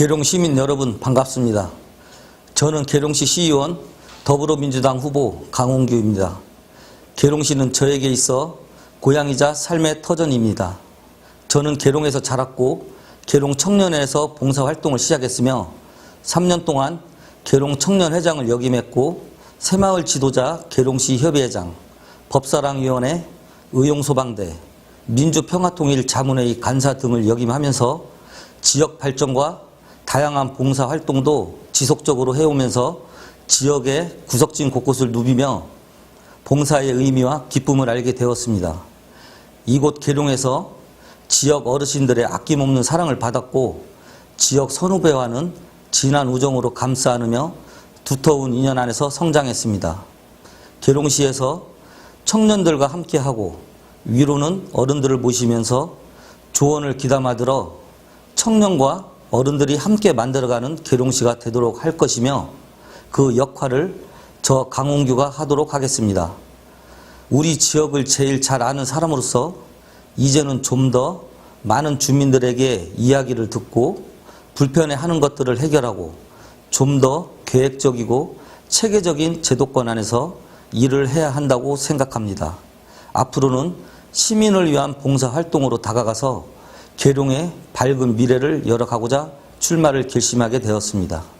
계룡 시민 여러분 반갑습니다. 저는 계룡시 시의원 더불어민주당 후보 강홍규입니다. 계룡시는 저에게 있어 고향이자 삶의 터전입니다. 저는 계룡에서 자랐고 계룡 청년회에서 봉사활동을 시작했으며 3년 동안 계룡 청년회장을 역임했고 새마을 지도자 계룡시 협의회장, 법사랑위원회, 의용소방대, 민주평화통일 자문회의 간사 등을 역임하면서 지역 발전과 다양한 봉사 활동도 지속적으로 해오면서 지역의 구석진 곳곳을 누비며 봉사의 의미와 기쁨을 알게 되었습니다. 이곳 계룡에서 지역 어르신들의 아낌없는 사랑을 받았고 지역 선후배와는 진한 우정으로 감싸 안으며 두터운 인연 안에서 성장했습니다. 계룡시에서 청년들과 함께하고 위로는 어른들을 모시면서 조언을 귀담아 들어 청년과 어른들이 함께 만들어가는 계룡시가 되도록 할 것이며 그 역할을 저 강홍규가 하도록 하겠습니다. 우리 지역을 제일 잘 아는 사람으로서 이제는 좀 더 많은 주민들에게 이야기를 듣고 불편해하는 것들을 해결하고 좀 더 계획적이고 체계적인 제도권 안에서 일을 해야 한다고 생각합니다. 앞으로는 시민을 위한 봉사 활동으로 다가가서 계룡의 밝은 미래를 열어가고자 출마를 결심하게 되었습니다.